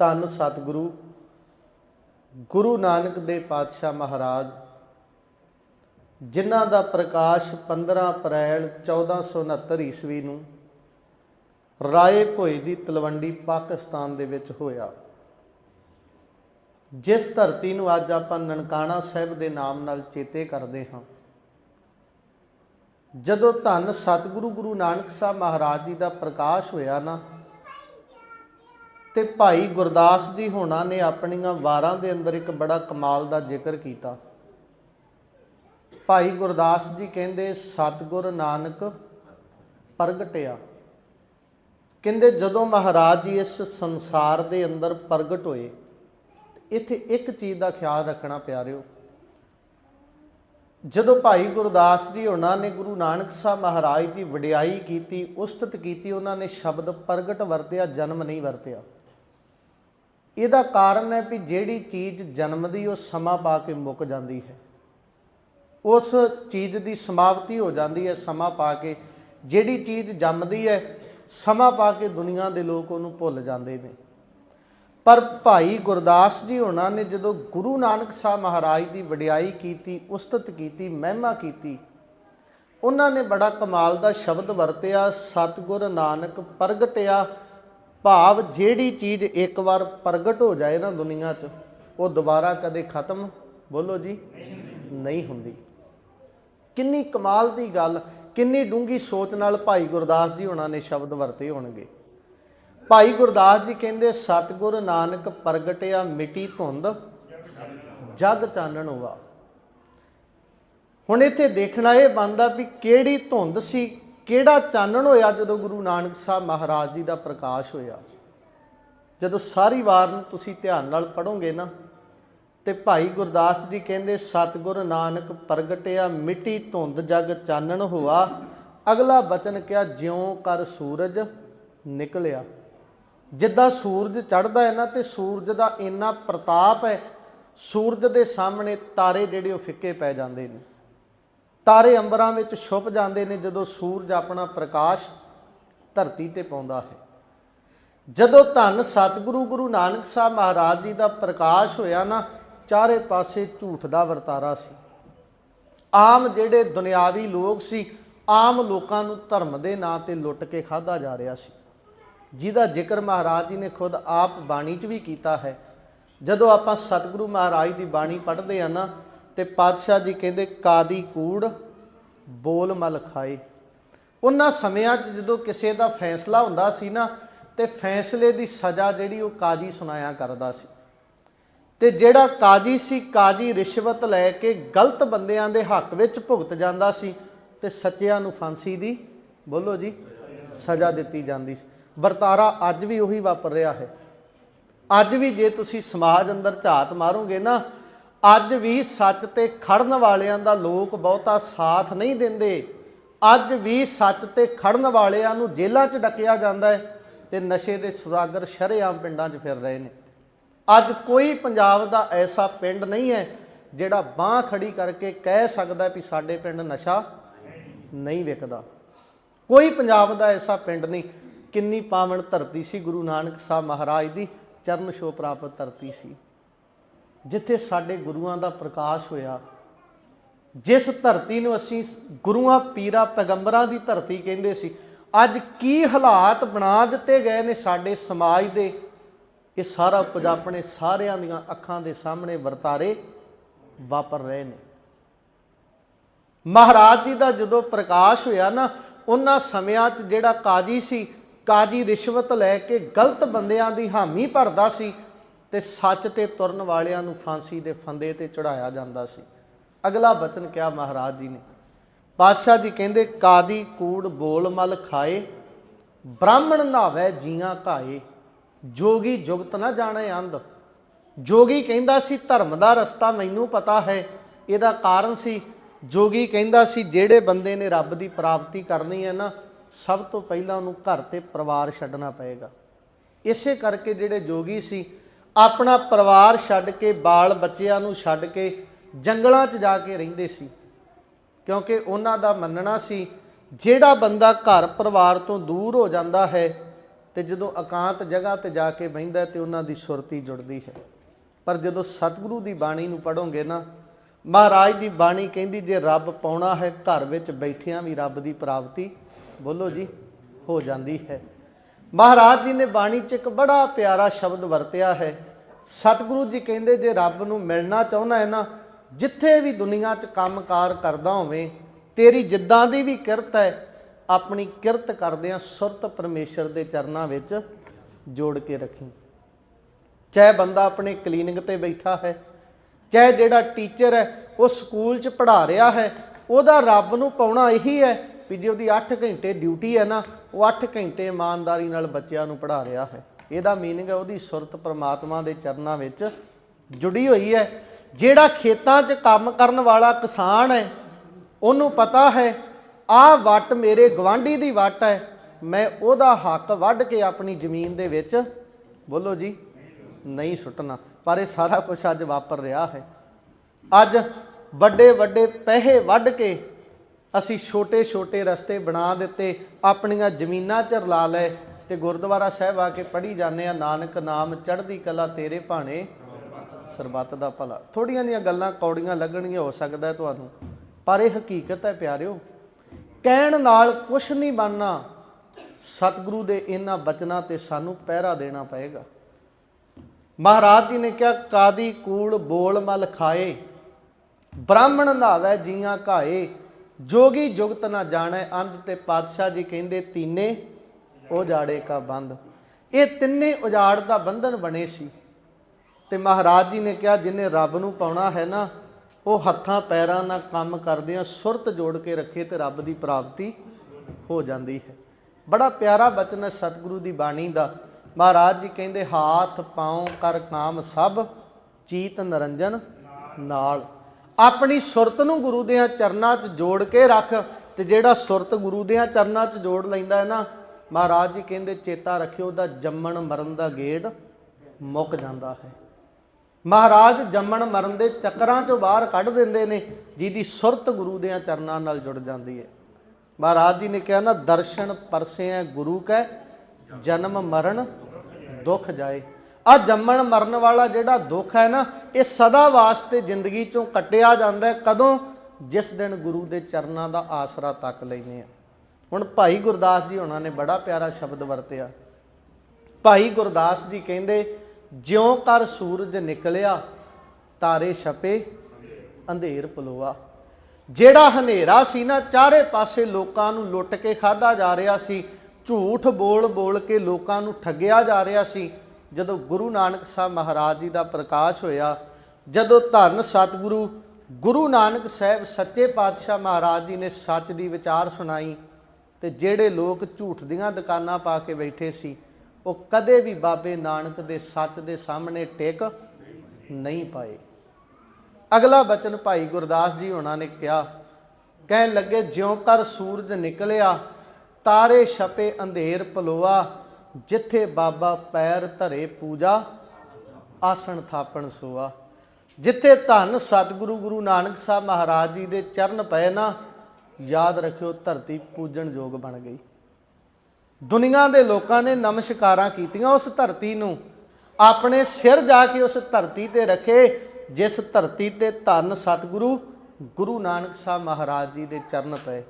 ਧੰਨ ਸਤਿਗੁਰੂ, ਗੁਰੂ ਨਾਨਕ ਦੇ ਪਾਤਸ਼ਾਹ ਮਹਾਰਾਜ, ਜਿਨ੍ਹਾਂ ਦਾ ਪ੍ਰਕਾਸ਼ 15 ਅਪ੍ਰੈਲ 1469 ਈਸਵੀ ਨੂੰ ਰਾਏ ਭੋਏ ਦੀ ਤਲਵੰਡੀ ਪਾਕਿਸਤਾਨ ਦੇ ਵਿੱਚ ਹੋਇਆ। ਜਿਸ ਧਰਤੀ ਨੂੰ ਅੱਜ ਆਪਾਂ ਨਨਕਾਣਾ ਸਾਹਿਬ ਦੇ ਨਾਮ ਨਾਲ ਚੇਤੇ ਕਰਦੇ ਹਾਂ, ਜਦੋਂ ਧੰਨ ਸਤਿਗੁਰੂ ਗੁਰੂ ਨਾਨਕ ਸਾਹਿਬ ਮਹਾਰਾਜ ਜੀ ਦਾ ਪ੍ਰਕਾਸ਼ ਹੋਇਆ ਨਾ ਤੇ ਭਾਈ ਗੁਰਦਾਸ ਜੀ ਹੋਣਾ ਨੇ ਆਪਣੀਆਂ ਵਾਰਾਂ ਦੇ ਅੰਦਰ ਇੱਕ ਬੜਾ ਕਮਾਲ ਦਾ ਜ਼ਿਕਰ ਕੀਤਾ। ਭਾਈ ਗੁਰਦਾਸ ਜੀ ਕਹਿੰਦੇ, ਸਤਿਗੁਰ ਨਾਨਕ ਪ੍ਰਗਟਿਆ। ਕਹਿੰਦੇ, ਜਦੋਂ ਮਹਾਰਾਜ ਜੀ ਇਸ ਸੰਸਾਰ ਦੇ ਅੰਦਰ ਪ੍ਰਗਟ ਹੋਏ, ਇੱਥੇ ਇੱਕ ਚੀਜ਼ ਦਾ ਖਿਆਲ ਰੱਖਣਾ ਪਿਆਰਿਓ। ਜਦੋਂ ਭਾਈ ਗੁਰਦਾਸ ਜੀ ਉਹਨਾਂ ਨੇ ਗੁਰੂ ਨਾਨਕ ਸਾਹਿਬ ਮਹਾਰਾਜ ਦੀ ਵਡਿਆਈ ਕੀਤੀ, ਉਸਤਤ ਕੀਤੀ, ਉਹਨਾਂ ਨੇ ਸ਼ਬਦ ਪ੍ਰਗਟ ਵਰਤਿਆ, ਜਨਮ ਨਹੀਂ ਵਰਤਿਆ। ਇਹਦਾ ਕਾਰਨ ਹੈ ਵੀ ਜਿਹੜੀ ਚੀਜ਼ ਜਨਮਦੀ, ਉਹ ਸਮਾਂ ਪਾ ਕੇ ਮੁੱਕ ਜਾਂਦੀ ਹੈ। ਉਸ ਚੀਜ਼ ਦੀ ਸਮਾਪਤੀ ਹੋ ਜਾਂਦੀ ਹੈ, ਸਮਾਂ ਪਾ ਕੇ। ਜਿਹੜੀ ਚੀਜ਼ ਜੰਮਦੀ ਹੈ, ਸਮਾਂ ਪਾ ਕੇ ਦੁਨੀਆ ਦੇ ਲੋਕ ਉਹਨੂੰ ਭੁੱਲ ਜਾਂਦੇ ਨੇ। ਪਰ ਭਾਈ ਗੁਰਦਾਸ ਜੀ ਉਹਨਾਂ ਨੇ ਜਦੋਂ ਗੁਰੂ ਨਾਨਕ ਸਾਹਿਬ ਮਹਾਰਾਜ ਦੀ ਵਡਿਆਈ ਕੀਤੀ, ਉਸਤਤ ਕੀਤੀ, ਮਹਿਮਾ ਕੀਤੀ, ਉਹਨਾਂ ਨੇ ਬੜਾ ਕਮਾਲ ਦਾ ਸ਼ਬਦ ਵਰਤਿਆ, ਸਤਿਗੁਰ ਨਾਨਕ ਪ੍ਰਗਟਿਆ ਭਾਵ ਜਿਹੜੀ ਚੀਜ਼ ਇੱਕ ਵਾਰ ਪ੍ਰਗਟ ਹੋ ਜਾਏ ਨਾ ਦੁਨੀਆ 'ਚ, ਉਹ ਦੁਬਾਰਾ ਕਦੇ ਖਤਮ ਬੋਲੋ ਜੀ ਨਹੀਂ ਹੁੰਦੀ। ਕਿੰਨੀ ਕਮਾਲ ਦੀ ਗੱਲ, ਕਿੰਨੀ ਡੂੰਗੀ ਸੋਚ ਨਾਲ ਭਾਈ ਗੁਰਦਾਸ ਜੀ ਉਹਨਾਂ ਨੇ ਸ਼ਬਦ ਵਰਤੇ ਹੋਣਗੇ। ਭਾਈ ਗੁਰਦਾਸ ਜੀ ਕਹਿੰਦੇ, ਸਤਿਗੁਰ ਨਾਨਕ ਪ੍ਰਗਟਿਆ ਮਿੱਟੀ ਧੁੰਦ, ਜਗ ਚਾਨਣ ਹੋਆ ਹੁਣ ਇੱਥੇ ਦੇਖਣਾ ਇਹ ਬੰਦਾ ਵੀ ਕਿਹੜੀ ਧੁੰਦ ਸੀ ਕਿਹੜਾ ਚਾਨਣ ਹੋਇਆ ਜਦੋਂ ਗੁਰੂ ਨਾਨਕ ਸਾਹਿਬ ਮਹਾਰਾਜ ਜੀ ਦਾ ਪ੍ਰਕਾਸ਼ ਹੋਇਆ? ਜਦੋਂ ਸਾਰੀ ਵਾਰ ਨੂੰ ਤੁਸੀਂ ਧਿਆਨ ਨਾਲ ਪੜੋਗੇ ਨਾ, ਤੇ ਭਾਈ ਗੁਰਦਾਸ ਜੀ ਕਹਿੰਦੇ, ਸਤਿਗੁਰ ਨਾਨਕ ਪ੍ਰਗਟਿਆ, ਮਿੱਟੀ ਧੁੰਦ ਜਗ ਚਾਨਣ ਹੋਆ। ਅਗਲਾ ਬਚਨ ਕਿਹਾ, ਜਿਉਂ ਕਰ ਸੂਰਜ ਨਿਕਲਿਆ। ਜਿੱਦਾਂ ਸੂਰਜ ਚੜ੍ਹਦਾ ਹੈ ਨਾ, ਤੇ ਸੂਰਜ ਦਾ ਇੰਨਾ ਪ੍ਰਤਾਪ ਹੈ, ਸੂਰਜ ਦੇ ਸਾਹਮਣੇ ਤਾਰੇ ਜਿਹੜੇ ਉਹ ਫਿੱਕੇ ਪੈ ਜਾਂਦੇ ਨੇ। ਤਾਰੇ ਅੰਬਰਾਂ ਵਿੱਚ ਛੁਪ ਜਾਂਦੇ ਨੇ ਜਦੋਂ ਸੂਰਜ ਆਪਣਾ ਪ੍ਰਕਾਸ਼ ਧਰਤੀ ਤੇ ਪਾਉਂਦਾ ਹੈ। ਜਦੋਂ ਧੰਨ ਸਤਿਗੁਰੂ ਗੁਰੂ ਨਾਨਕ ਸਾਹਿਬ ਮਹਾਰਾਜ ਜੀ ਦਾ ਪ੍ਰਕਾਸ਼ ਹੋਇਆ ਨਾ, ਚਾਰੇ ਪਾਸੇ ਝੂਠ ਦਾ ਵਰਤਾਰਾ ਸੀ। ਆਮ ਜਿਹੜੇ ਦੁਨਿਆਵੀ ਲੋਕ ਸੀ, ਆਮ ਲੋਕਾਂ ਨੂੰ ਧਰਮ ਦੇ ਨਾਂ ਤੇ ਲੁੱਟ ਕੇ ਖਾਦਾ ਜਾ ਰਿਹਾ ਸੀ। ਜਿਹਦਾ ਜ਼ਿਕਰ ਮਹਾਰਾਜ ਜੀ ਨੇ ਖੁਦ ਆਪ ਬਾਣੀ 'ਚ ਵੀ ਕੀਤਾ ਹੈ। ਜਦੋਂ ਆਪਾਂ ਸਤਿਗੁਰੂ ਮਹਾਰਾਜ ਦੀ ਬਾਣੀ ਪੜ੍ਹਦੇ ਆ ਨਾ ਤੇ ਪਾਤਸ਼ਾਹ ਜੀ ਕਹਿੰਦੇ, ਕਾਦੀ ਕੂੜ, ਬੋਲ ਮਲ ਖਾਏ। ਉਹਨਾਂ ਸਮਿਆਂ 'ਚ ਜਦੋਂ ਕਿਸੇ ਦਾ ਫੈਸਲਾ ਹੁੰਦਾ ਸੀ ਨਾ, ਤੇ ਫੈਸਲੇ ਦੀ ਸਜ਼ਾ ਜਿਹੜੀ ਉਹ ਕਾਜੀ ਸੁਣਾਇਆ ਕਰਦਾ ਸੀ। ਤੇ ਜਿਹੜਾ ਕਾਜੀ ਸੀ, ਕਾਜੀ ਰਿਸ਼ਵਤ ਲੈ ਕੇ ਗਲਤ ਬੰਦਿਆਂ ਦੇ ਹੱਕ ਵਿੱਚ ਭੁਗਤ ਜਾਂਦਾ ਸੀ ਤੇ ਸੱਚਿਆਂ ਨੂੰ ਫਾਂਸੀ ਦੀ, ਬੋਲੋ ਜੀ, ਸਜ਼ਾ ਦਿੱਤੀ ਜਾਂਦੀ ਸੀ। ਵਰਤਾਰਾ ਅੱਜ ਵੀ ਉਹੀ ਵਾਪਰ ਰਿਹਾ ਹੈ। ਅੱਜ ਵੀ ਜੇ ਤੁਸੀਂ ਸਮਾਜ ਅੰਦਰ ਝਾਤ ਮਾਰੋਗੇ ਨਾ ਅੱਜ ਵੀ ਸੱਚ ਤੇ ਖੜਨ ਵਾਲਿਆਂ ਦਾ ਲੋਕ ਬਹੁਤਾ ਸਾਥ ਨਹੀਂ ਦਿੰਦੇ। ਅੱਜ ਵੀ ਸੱਚ ਤੇ ਖੜਨ ਵਾਲਿਆਂ ਨੂੰ ਜੇਲ੍ਹਾਂ 'ਚ ਡੱਕਿਆ ਜਾਂਦਾ ਹੈ ਤੇ ਨਸ਼ੇ ਦੇ ਸੁਦਾਗਰ ਸ਼ਰੇਆਮ ਪਿੰਡਾਂ 'ਚ ਫਿਰ ਰਹੇ ਨੇ। ਅੱਜ ਕੋਈ ਪੰਜਾਬ ਦਾ ਐਸਾ ਪਿੰਡ ਨਹੀਂ ਹੈ ਜਿਹੜਾ ਬਾਹ ਖੜੀ ਕਰਕੇ ਕਹਿ ਸਕਦਾ ਵੀ ਸਾਡੇ ਪਿੰਡ ਨਸ਼ਾ ਨਹੀਂ ਵਿਕਦਾ। ਕੋਈ ਪੰਜਾਬ ਦਾ ਐਸਾ ਪਿੰਡ ਨਹੀਂ। ਕਿੰਨੀ ਪਾਵਨ ਧਰਤੀ ਸੀ ਗੁਰੂ ਨਾਨਕ ਸਾਹਿਬ ਮਹਾਰਾਜ ਦੀ, ਚਰਨ ਛੋਹ ਪ੍ਰਾਪਤ ਧਰਤੀ ਸੀ। ਜਿੱਥੇ ਸਾਡੇ ਗੁਰੂਆਂ ਦਾ ਪ੍ਰਕਾਸ਼ ਹੋਇਆ, ਜਿਸ ਧਰਤੀ ਨੂੰ ਅਸੀਂ ਗੁਰੂਆਂ, ਪੀਰਾਂ, ਪੈਗੰਬਰਾਂ ਦੀ ਧਰਤੀ ਕਹਿੰਦੇ ਸੀ, ਅੱਜ ਕੀ ਹਾਲਾਤ ਬਣਾ ਦਿੱਤੇ ਗਏ ਨੇ ਸਾਡੇ ਸਮਾਜ ਦੇ? ਇਹ ਸਾਰਾ ਕੁਝ ਆਪਣੇ ਸਾਰਿਆਂ ਦੀਆਂ ਅੱਖਾਂ ਦੇ ਸਾਹਮਣੇ ਵਰਤਾਰੇ ਵਾਪਰ ਰਹੇ ਨੇ। ਮਹਾਰਾਜ ਜੀ ਦਾ ਜਦੋਂ ਪ੍ਰਕਾਸ਼ ਹੋਇਆ ਨਾ, ਉਹਨਾਂ ਸਮਿਆਂ 'ਚ ਜਿਹੜਾ ਕਾਜੀ ਸੀ, ਕਾਜੀ ਰਿਸ਼ਵਤ ਲੈ ਕੇ ਗਲਤ ਬੰਦਿਆਂ ਦੀ ਹਾਮੀ ਭਰਦਾ ਸੀ ਤੇ ਸੱਚ ਤੇ ਤੁਰਨ ਵਾਲਿਆਂ ਨੂੰ ਫਾਂਸੀ ਦੇ ਫੰਦੇ ਤੇ ਚੜਾਇਆ ਜਾਂਦਾ ਸੀ। ਅਗਲਾ ਬਚਨ ਕਿਹਾ ਮਹਾਰਾਜ ਜੀ ਨੇ ਪਾਤਸ਼ਾਹ ਜੀ ਕਹਿੰਦੇ, ਕਾਦੀ ਕੂੜ ਬੋਲ ਮਲ ਖਾਏ, ਬ੍ਰਾਹਮਣ ਨਾਵੇ ਜੀਆਂ ਘਾਏ, ਜੋਗੀ ਜੁਗਤ ਨਾ ਜਾਣੇ ਅੰਧ। ਜੋਗੀ ਕਹਿੰਦਾ ਸੀ, ਧਰਮ ਦਾ ਰਸਤਾ ਮੈਨੂੰ ਪਤਾ ਹੈ, ਇਹਦਾ ਕਾਰਨ ਸੀ, ਜੋਗੀ ਕਹਿੰਦਾ ਸੀ, ਜਿਹੜੇ ਬੰਦੇ ਨੇ ਰੱਬ ਦੀ ਪ੍ਰਾਪਤੀ ਕਰਨੀ ਹੈ ਨਾ, ਸਭ ਤੋਂ ਪਹਿਲਾਂ ਉਹਨੂੰ ਘਰ ਤੇ ਪਰਿਵਾਰ ਛੱਡਣਾ ਪਏਗਾ। ਇਸੇ ਕਰਕੇ ਜਿਹੜੇ ਜੋਗੀ ਸੀ ਆਪਣਾ ਪਰਿਵਾਰ ਛੱਡ ਕੇ, ਬਾਲ ਬੱਚਿਆਂ ਨੂੰ ਛੱਡ ਕੇ ਜੰਗਲਾਂ 'ਚ ਜਾ ਕੇ ਰਹਿੰਦੇ ਸੀ। ਕਿਉਂਕਿ ਉਹਨਾਂ ਦਾ ਮੰਨਣਾ ਸੀ, ਜਿਹੜਾ ਬੰਦਾ ਘਰ ਪਰਿਵਾਰ ਤੋਂ ਦੂਰ ਹੋ ਜਾਂਦਾ ਹੈ ਤੇ ਜਦੋਂ ਇਕਾਂਤ ਜਗ੍ਹਾ ਤੇ ਜਾ ਕੇ ਬਹਿੰਦਾ ਤੇ ਉਹਨਾਂ ਦੀ ਸੁਰਤੀ ਜੁੜਦੀ ਹੈ। ਪਰ ਜਦੋਂ ਸਤਿਗੁਰੂ ਦੀ ਬਾਣੀ ਨੂੰ ਪੜੋਗੇ ਨਾ, ਮਹਾਰਾਜ ਦੀ ਬਾਣੀ ਕਹਿੰਦੀ, ਜੇ ਰੱਬ ਪਾਉਣਾ ਹੈ, ਘਰ ਵਿੱਚ ਬੈਠਿਆਂ ਵੀ ਰੱਬ ਦੀ ਪ੍ਰਾਪਤੀ, ਬੋਲੋ ਜੀ, ਹੋ ਜਾਂਦੀ ਹੈ। ਮਹਾਰਾਜ ਜੀ ਨੇ ਬਾਣੀ 'ਚ ਇੱਕ ਬੜਾ ਪਿਆਰਾ ਸ਼ਬਦ ਵਰਤਿਆ ਹੈ। ਸਤਿਗੁਰੂ ਜੀ ਕਹਿੰਦੇ, ਜੇ ਰੱਬ ਨੂੰ ਮਿਲਣਾ ਚਾਹੁੰਦਾ ਹੈ ਨਾ, ਜਿੱਥੇ ਵੀ ਦੁਨੀਆ 'ਚ ਕੰਮਕਾਰ ਕਰਦਾ ਹੋਵੇਂ, ਤੇਰੀ ਜਿੱਦਾਂ ਦੀ ਵੀ ਕਿਰਤ ਹੈ, ਆਪਣੀ ਕਿਰਤ ਕਰਦਿਆਂ ਸੁਰਤ ਪਰਮੇਸ਼ਰ ਦੇ ਚਰਨਾਂ ਵਿੱਚ ਜੋੜ ਕੇ ਰੱਖੀ। ਚਾਹੇ ਬੰਦਾ ਆਪਣੇ ਕਲੀਨਿਕ ਤੇ ਬੈਠਾ ਹੈ, ਚਾਹੇ ਜਿਹੜਾ ਟੀਚਰ ਹੈ, ਉਹ ਸਕੂਲ 'ਚ ਪੜ੍ਹਾ ਰਿਹਾ ਹੈ, ਉਹਦਾ ਰੱਬ ਨੂੰ ਪਾਉਣਾ ਇਹੀ ਹੈ ਵੀ ਜੇ ਉਹਦੀ 8 ਘੰਟੇ ਡਿਊਟੀ ਹੈ ਨਾ, ਉਹ 8 ਘੰਟੇ ਇਮਾਨਦਾਰੀ ਨਾਲ ਬੱਚਿਆਂ ਨੂੰ ਪੜ੍ਹਾ ਰਿਹਾ ਹੈ। ਇਹਦਾ ਮੀਨਿੰਗ ਹੈ ਉਹਦੀ ਸੁਰਤ ਪਰਮਾਤਮਾ ਦੇ ਚਰਨਾਂ ਵਿੱਚ ਜੁੜੀ ਹੋਈ ਹੈ। ਜਿਹੜਾ ਖੇਤਾਂ 'ਚ ਕੰਮ ਕਰਨ ਵਾਲਾ ਕਿਸਾਨ ਹੈ, ਉਹਨੂੰ ਪਤਾ ਹੈ ਆਹ ਵੱਟ ਮੇਰੇ ਗਵਾਂਢੀ ਦੀ ਵੱਟ ਹੈ, ਮੈਂ ਉਹਦਾ ਹੱਕ ਵੱਢ ਕੇ ਆਪਣੀ ਜ਼ਮੀਨ ਦੇ ਵਿੱਚ, ਬੋਲੋ ਜੀ, ਨਹੀਂ ਸੁੱਟਣਾ। ਪਰ ਇਹ ਸਾਰਾ ਕੁਝ ਅੱਜ ਵਾਪਰ ਰਿਹਾ ਹੈ। ਅੱਜ ਵੱਡੇ ਵੱਡੇ ਪੈਸੇ ਵੱਢ ਕੇ ਅਸੀਂ ਛੋਟੇ ਛੋਟੇ ਰਸਤੇ ਬਣਾ ਦਿੱਤੇ, ਆਪਣੀਆਂ ਜ਼ਮੀਨਾਂ 'ਚ ਰਲਾ ਲਏ ਤੇ ਗੁਰਦੁਆਰਾ ਸਾਹਿਬ ਆ ਕੇ ਪੜ੍ਹੀ ਜਾਂਦੇ ਆ ਨਾਨਕ ਨਾਮ ਚੜ੍ਹਦੀ ਕਲਾ ਤੇਰੇ ਭਾਣੇ, ਸਰਬੱਤ ਦਾ ਭਲਾ। ਥੋੜੀਆਂ ਦੀਆਂ ਗੱਲਾਂ ਕੌੜੀਆਂ ਲੱਗਣਗੀਆਂ, ਹੋ ਸਕਦਾ ਤੁਹਾਨੂੰ। ਪਰ ਇਹ ਹਕੀਕਤ ਹੈ ਪਿਆਰਿਓ, ਕਹਿਣ ਨਾਲ ਕੁਝ ਨਹੀਂ ਬਣਨਾ। ਸਤਿਗੁਰੂ ਦੇ ਇਹਨਾਂ ਬਚਨਾਂ ਤੇ ਸਾਨੂੰ ਪਹਿਰਾ ਦੇਣਾ ਪਏਗਾ। ਮਹਾਰਾਜ ਜੀ ਨੇ ਕਿਹਾ, ਕਾਦੀ ਕੂੜ ਬੋਲ ਮਲ ਖਾਏ, ਬ੍ਰਾਹਮਣ ਨਾਵੇ ਜੀਆਂ ਘਾਏ। ਜੋਗੀ ਜੁਗਤ ਨਾ ਜਾਣੈ ਅੰਧ ਤੇ ਪਾਤਸ਼ਾਹ ਜੀ ਕਹਿੰਦੇ, ਤੀਨੇ ਉਜਾੜੇ ਕਾ ਬੰਦ। ਇਹ ਤਿੰਨੇ ਉਜਾੜ ਦਾ ਬੰਧਨ ਬਣੇ ਸੀ। ਤੇ ਮਹਾਰਾਜ ਜੀ ਨੇ ਕਿਹਾ, ਜਿਨੇ ਰੱਬ ਨੂੰ ਪਾਉਣਾ ਹੈ ਨਾ, ਉਹ ਹੱਥਾਂ ਪੈਰਾਂ ਨਾਲ ਕੰਮ ਕਰਦਿਆਂ ਸੁਰਤ ਜੋੜ ਕੇ ਰੱਖੇ ਤੇ ਰੱਬ ਦੀ ਪ੍ਰਾਪਤੀ ਹੋ ਜਾਂਦੀ ਹੈ। ਬੜਾ ਪਿਆਰਾ ਬਚਨ ਹੈ ਸਤਿਗੁਰੂ ਦੀ ਬਾਣੀ ਦਾ। ਮਹਾਰਾਜ ਜੀ ਕਹਿੰਦੇ, ਹਾਥ, ਪਾਉ, ਕਰ, ਕਾਮ ਸਭ, ਚੀਤ, ਨਰੰਜਨ ਨਾਲ। ਆਪਣੀ ਸੁਰਤ ਨੂੰ ਗੁਰੂ ਦੇ ਚਰਨਾਂ 'ਚ ਜੋੜ ਕੇ ਰੱਖ ਤੇ ਜਿਹੜਾ ਸੁਰਤ ਗੁਰੂ ਦੇ ਚਰਨਾਂ 'ਚ ਜੋੜ ਲੈਂਦਾ ਹੈ ਨਾ, ਮਹਾਰਾਜ ਜੀ ਕਹਿੰਦੇ ਚੇਤਾ ਰੱਖਿਓ ਉਹਦਾ ਜੰਮਣ ਮਰਨ ਦਾ ਗੇੜ ਮੁੱਕ ਜਾਂਦਾ ਹੈ। ਮਹਾਰਾਜ ਜੰਮਣ ਮਰਨ ਦੇ ਚੱਕਰਾਂ ਚੋਂ ਬਾਹਰ ਕੱਢ ਦਿੰਦੇ ਨੇ, ਜਿਹਦੀ ਸੁਰਤ ਗੁਰੂ ਦੇ ਚਰਨਾਂ ਨਾਲ ਜੁੜ ਜਾਂਦੀ ਹੈ। ਮਹਾਰਾਜ ਜੀ ਨੇ ਕਿਹਾ ਨਾ, ਦਰਸ਼ਨ ਪਰਸਿਆ ਗੁਰੂ ਕੈ, ਜਨਮ ਮਰਨ ਦੁੱਖ ਜਾਏ। ਆ ਜੰਮਣ ਮਰਨ ਵਾਲਾ ਜਿਹੜਾ ਦੁੱਖ ਹੈ ਨਾ, ਇਹ ਸਦਾ ਵਾਸਤੇ ਜ਼ਿੰਦਗੀ ਚੋਂ ਕੱਟਿਆ ਜਾਂਦਾ ਹੈ, ਕਦੋਂ? ਜਿਸ ਦਿਨ ਗੁਰੂ ਦੇ ਚਰਨਾਂ ਦਾ ਆਸਰਾ ਤੱਕ ਲੈਨੇ ਆ ਹੁਣ ਭਾਈ ਗੁਰਦਾਸ ਜੀ ਉਹਨਾਂ ਨੇ ਬੜਾ ਪਿਆਰਾ ਸ਼ਬਦ ਵਰਤਿਆ। ਭਾਈ ਗੁਰਦਾਸ ਜੀ ਕਹਿੰਦੇ, ਜਿਉਂ ਕਰ ਸੂਰਜ ਨਿਕਲਿਆ, ਤਾਰੇ ਛਪੇ, ਅੰਧੇਰ ਪਲੋਆ ਜਿਹੜਾ ਹਨੇਰਾ ਸੀ ਨਾ, ਚਾਰੇ ਪਾਸੇ ਲੋਕਾਂ ਨੂੰ ਲੁੱਟ ਕੇ ਖਾਦਾ ਜਾ ਰਿਹਾ ਸੀ, ਝੂਠ ਬੋਲ ਬੋਲ ਕੇ ਲੋਕਾਂ ਨੂੰ ਠੱਗਿਆ ਜਾ ਰਿਹਾ ਸੀ ਜਦੋਂ ਗੁਰੂ ਨਾਨਕ ਸਾਹਿਬ ਮਹਾਰਾਜ ਜੀ ਦਾ ਪ੍ਰਕਾਸ਼ ਹੋਇਆ, ਜਦੋਂ ਧੰਨ ਸਤਿਗੁਰੂ ਗੁਰੂ ਨਾਨਕ ਸਾਹਿਬ ਸੱਚੇ ਪਾਤਸ਼ਾਹ ਮਹਾਰਾਜ ਜੀ ਨੇ ਸੱਚ ਦੀ ਵਿਚਾਰ ਸੁਣਾਈ ਤੇ ਜਿਹੜੇ ਲੋਕ ਝੂਠ ਦੀਆਂ ਦੁਕਾਨਾਂ ਪਾ ਕੇ ਬੈਠੇ ਸੀ, ਉਹ ਕਦੇ ਵੀ ਬਾਬੇ ਨਾਨਕ ਦੇ ਸੱਚ ਦੇ ਸਾਹਮਣੇ ਟਿਕ ਨਹੀਂ ਪਾਏ। ਅਗਲਾ ਬਚਨ ਭਾਈ ਗੁਰਦਾਸ ਜੀ ਉਹਨਾਂ ਨੇ ਕਿਹਾ, ਕਹਿਣ ਲੱਗੇ, ਜਿਉਂ ਕਰ ਸੂਰਜ ਨਿਕਲਿਆ, ਤਾਰੇ ਛਪੇ ਅੰਧੇਰ ਪਲੋਆ ਜਿੱਥੇ ਬਾਬਾ ਪੈਰ ਧਰੇ ਪੂਜਾ, ਆਸਣ ਥਾਪਣ ਸੋਆ। ਜਿੱਥੇ ਧੰਨ ਸਤਿਗੁਰੂ ਗੁਰੂ ਨਾਨਕ ਸਾਹਿਬ ਮਹਾਰਾਜ ਜੀ ਦੇ ਚਰਨ ਪਏ ਨਾ, ਯਾਦ ਰੱਖਿਓ ਧਰਤੀ ਪੂਜਣ ਯੋਗ ਬਣ ਗਈ। ਦੁਨੀਆ ਦੇ ਲੋਕਾਂ ਨੇ ਨਮਸਕਾਰਾਂ ਕੀਤੀਆਂ ਉਸ ਧਰਤੀ ਨੂੰ। ਆਪਣੇ ਸਿਰ ਜਾ ਕੇ ਉਸ ਧਰਤੀ ਤੇ ਰੱਖੇ, ਜਿਸ ਧਰਤੀ ਤੇ ਧੰਨ ਸਤਿਗੁਰੂ ਗੁਰੂ ਨਾਨਕ ਸਾਹਿਬ ਮਹਾਰਾਜ ਜੀ ਦੇ ਚਰਨ ਪਏ।